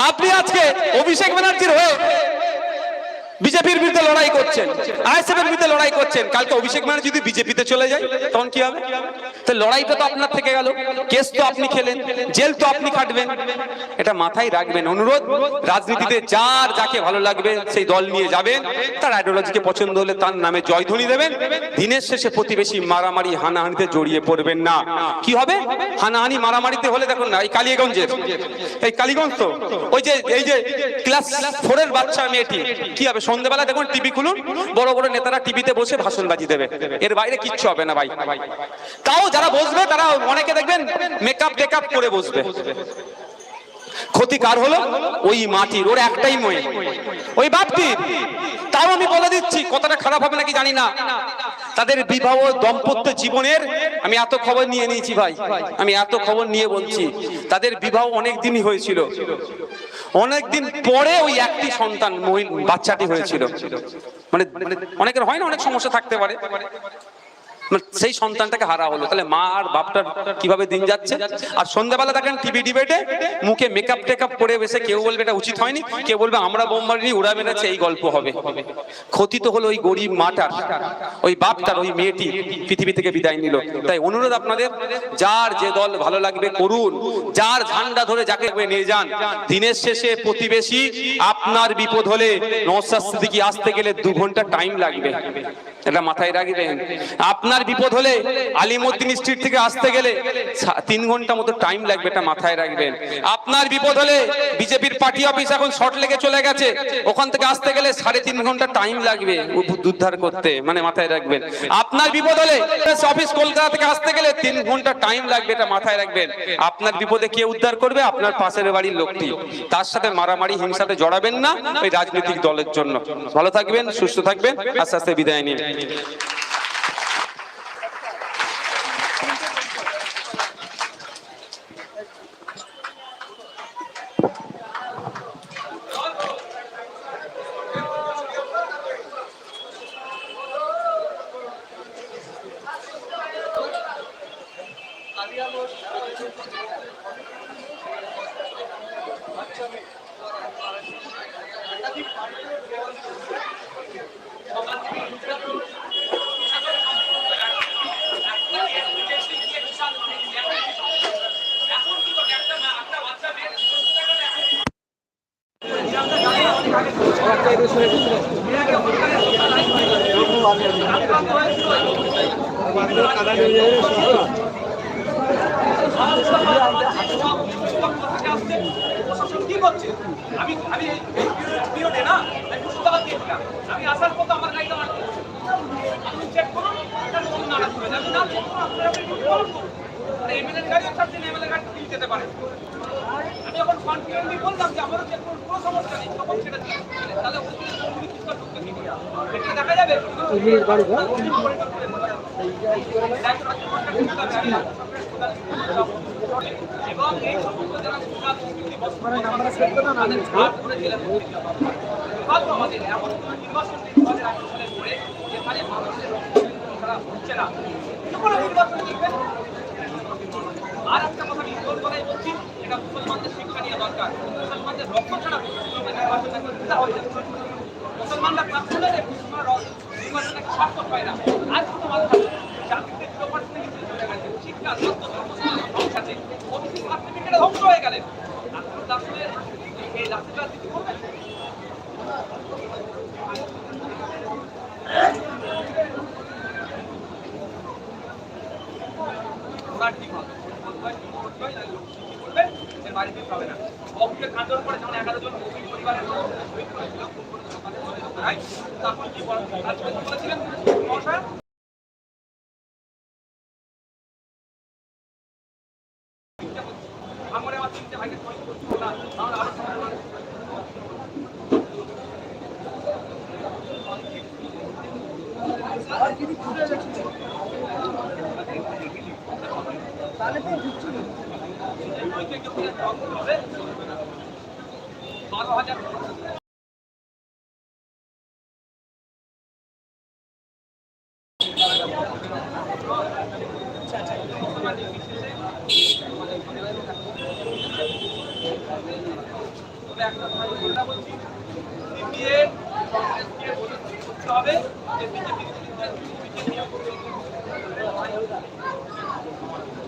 আপনি আজকে অভিষেক ব্যানার্জির হয়ে বিজেপির বিরুদ্ধে লড়াই করছেন। আইএসএফ এর বিরুদ্ধে লড়াই করছেন। কালকে অভিষেক ব্যানার্জি যদি বিজেপিতে চলে যায়, তখন কি হবে? তো লড়াইটা তো আপনার থেকে গেল। কেস তো আপনি খেলেন, জেল তো আপনি খাটবেন। এটা মাথায় রাখবেন। অনুরোধ, রাজনীতিতে যার যাকে ভালো লাগবে, সেই দল নিয়ে যাবেন। তার আইডিওলজিকে পছন্দ হলে তার নামে জয়ধ্বনি দেবেন। দিনের শেষে প্রতিবেশী মারামারি, হানাহানিতে জড়িয়ে পড়বেন না। কি হবে? হানাহানি, মারামারিতে হলে দেখুন না, এই কালিয়াগঞ্জের এই কালীগঞ্জ তো, ওই যে, এই যে ক্লাস ফোরের বাচ্চা মেয়েটি, কি হবে? সন্ধ্যেবেলা দেখুন টিভি খুলুন, বড় বড় নেতারা টিভিতে বসে ভাষণ বাজি দেবে। এর বাইরে কিচ্ছু হবে না ভাই। তাও যারা বসবে, তারা অনেকে দেখবেন মেকআপ টেকআপ করে বসবে। ক্ষতি কার হলো? ওই মাটির, ওর একটাই মই। ওই বাপটির তাও আমি বলে দিচ্ছি কতটা খারাপ হবে নাকি জানি না। তাদের বিবাহ দম্পত্য জীবনের আমি এত খবর নিয়ে নিয়েছি ভাই। আমি এত খবর নিয়ে বলছি, তাদের বিবাহ অনেক দিনই হয়েছিল। অনেকদিন পরে ওই একটি সন্তান বাচ্চাটি হয়েছিল। মানে অনেকের হয় না, অনেক সমস্যা থাকতে পারে। মানে সেই সন্তানটাকে হারা হলো। তাহলে মা আর বাপটার কীভাবে দিন যাচ্ছে? আর সন্ধ্যাবেলা দেখেন টিভি ডিবেটে মুখে মেকআপ টেকআপ করে বসে কেউ বলবে এটা উচিত হয়নি, কেউ বলবে আমরা বোম মারিনি উড়া মেরেছে, এই গল্প হবে। ক্ষতি তো হলো ওই গরিব মাটার, ওই বাপটার, ওই মেয়েটি পৃথিবী থেকে বিদায় নিল। তাই অনুরোধ আপনাদের, যার যে দল ভালো লাগবে করুন, যার ঝান্ডা ধরে যাকে নিয়ে যান। দিনের শেষে প্রতিবেশী আপনার বিপদ হলে নৌসাদ সিদ্দিকি আসতে গেলে দু ঘণ্টা টাইম লাগবে। এটা মাথায় রাখবেন। আপনার বিপদ হলে আলিমুদ্দিন স্ট্রিট থেকে আসতে গেলে তিন ঘণ্টা মতো টাইম লাগবে এটা মাথায় রাখবেন। আপনার বিপদ হলে বিজেপির পার্টি অফিস এখন শর্ট লেগে চলে গেছে। ওখান থেকে আসতে গেলে সাড়ে তিন ঘণ্টা টাইম লাগবে উদ্ধার করতে। মানে মাথায় রাখবেন। আপনার বিপদ হলে অফিস কলকাতা থেকে আসতে গেলে তিন ঘণ্টা টাইম লাগবে এটা মাথায় রাখবেন। আপনার বিপদে কে উদ্ধার করবে? আপনার পাশের বাড়ির লোকটি। তার সাথে মারামারি, হিংসাতে জড়াবেন না ওই রাজনৈতিক দলের জন্য। ভালো থাকবেন, সুস্থ থাকবেন। আস্তে আস্তে বিদায় নিন। প্রশাসন কি করছে আমি আমি পিরিয়ডে না আমি মুর্শিদাবাদ গিয়েছিলাম আমি আসার পথে আমার গাড়িটা আপনি চেক করুন না চেক আপনারা করুন এমএলএর গাড়িও ছাড়ছেন এমএলএ গাড়ি দিয়ে যেতে পারে আমি যখন যে আমারও চেক কোনো সমস্যা নেই সেটা তাহলে দেখা যাবে। এবং এই সমস্ত যারা তাদের আমাদের এমন কোনো মানুষের হচ্ছে না। আর একটা কথা আমি জোর বলছি, এটা মুসলমানদের শিক্ষা নিয়ে দরকার। মুসলমানদের রক্ত ছাড়া একবার হয়ে যাবে মুসলমানরা সার্থক পায় না। আর শুধু মাথা জাতিতে জিরো পার্সেন্ট চলে গেছে, শিক্ষা স্বাস্থ্য ধর্ম ধ্বংস আছে। ধ্বংস হয়ে গেলেন আপনার আসলে এই হয় না লোক কি করবে, এর বাড়িতে হবে না। অফিসে কাণ্ডর পরে যখন এগারো জন মুসলিম পরিবারের লোক শহীদ করেছিল খুন করেছিল তাদের মনে লোকেরাই তখন কি কি বলেছিলেন মহাশয়? আমার আমার তিনটে ভাইকে পয়সা করছিল না তাহলে আরও সবাই বারো হাজার তবে একটা কথা হবে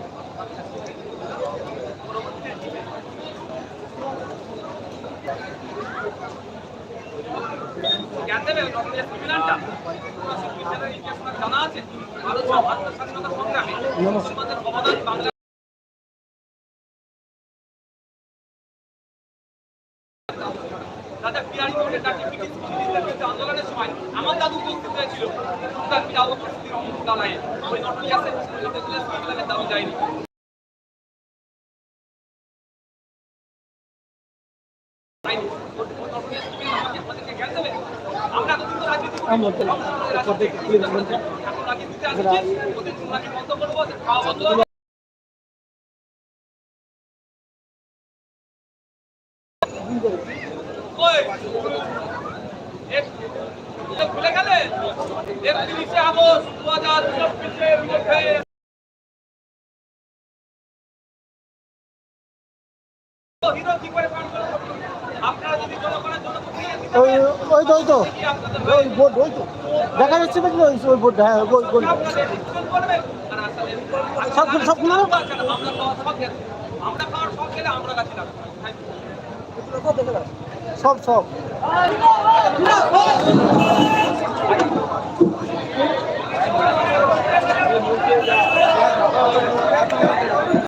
আন্দোলনের সময় আমার দাদু উপস্থিত হয়েছিল তার ওই নটরিয়াসের দাবি যায়নি যায়নি। ওই নটরিয়াস তুমি আমাকে- আমাদেরকে জ্ঞান দেবে? আমরা এতদিন তো রাজনীতি করি। আমরা রাজনীতি করি। এখন রাজনীতিতে আসছি, ওদের চুনাকি বন্ধ করব, ওদের খাওয়া বন্ধ করব। ওই, এক- এটা ভুলে গেলে একত্রিশে আগস্ট হিরো কি করে পান করব? আপনারা যদি জনগণের জন্য প্রতিক্রিয়া দিতে ওই ওই তো ওই তো। ওই বোর্ড, ওই তো। দেখা যাচ্ছে দেখলে ওই ওই বোর্ড হ্যাঁ ওই বোর্ড। আসলে সবগুলো সব সব Thank you. সব সব।